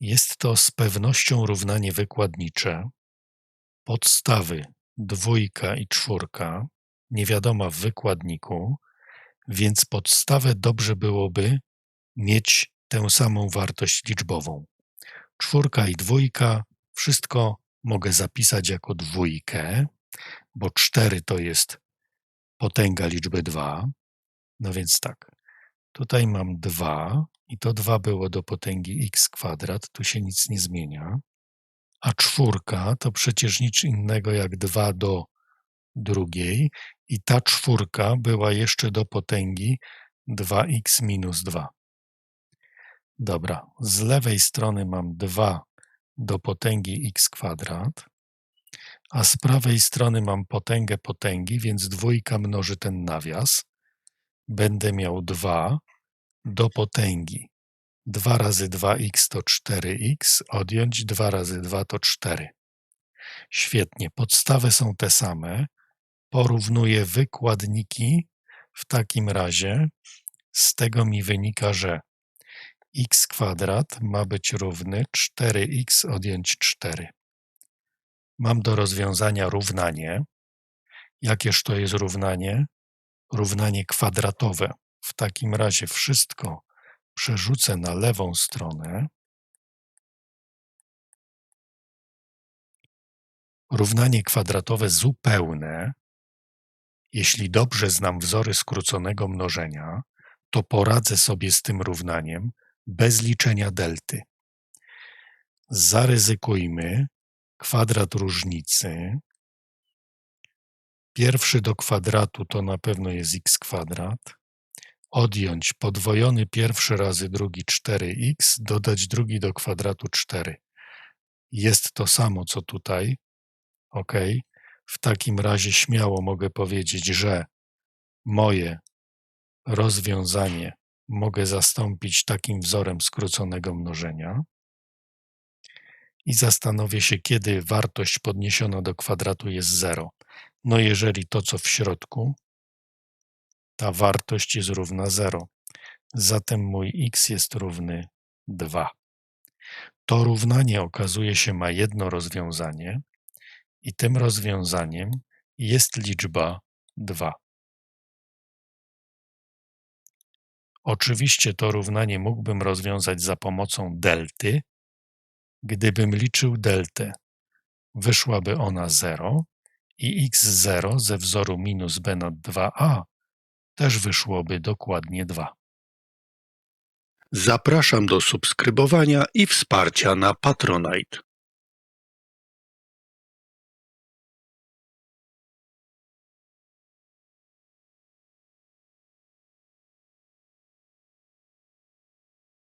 Jest to z pewnością równanie wykładnicze. Podstawy dwójka i czwórka niewiadoma w wykładniku, więc podstawę dobrze byłoby mieć tę samą wartość liczbową. Czwórka i dwójka, wszystko mogę zapisać jako dwójkę, bo 4 to jest potęga liczby 2. No więc tak, tutaj mam 2 i to 2 było do potęgi x kwadrat, tu się nic nie zmienia. A czwórka to przecież nic innego jak 2 do drugiej i ta czwórka była jeszcze do potęgi 2x minus 2. Dobra, z lewej strony mam 2 do potęgi x kwadrat, a z prawej strony mam potęgę potęgi, więc dwójka mnoży ten nawias. Będę miał 2 do potęgi. 2 razy 2x to 4x, odjąć 2 razy 2 to 4. Świetnie, podstawy są te same. Porównuję wykładniki. W takim razie z tego mi wynika, że x kwadrat ma być równy 4x odjąć 4. Mam do rozwiązania równanie. Jakież to jest równanie? Równanie kwadratowe. W takim razie wszystko przerzucę na lewą stronę. Równanie kwadratowe zupełne. Jeśli dobrze znam wzory skróconego mnożenia, to poradzę sobie z tym równaniem bez liczenia delty. Zaryzykujmy kwadrat różnicy. Pierwszy do kwadratu to na pewno jest x kwadrat. Odjąć podwojony pierwszy razy drugi 4x, dodać drugi do kwadratu 4. Jest to samo, co tutaj. ok. W takim razie śmiało mogę powiedzieć, że moje rozwiązanie mogę zastąpić takim wzorem skróconego mnożenia i zastanowię się, kiedy wartość podniesiona do kwadratu jest 0. No jeżeli to, co w środku, ta wartość jest równa 0. Zatem mój x jest równy 2. To równanie okazuje się ma jedno rozwiązanie i tym rozwiązaniem jest liczba 2. Oczywiście to równanie mógłbym rozwiązać za pomocą delty. Gdybym liczył deltę, wyszłaby ona 0 i x0 ze wzoru minus b nad 2a też wyszłoby dokładnie 2. Zapraszam do subskrybowania i wsparcia na Patronite.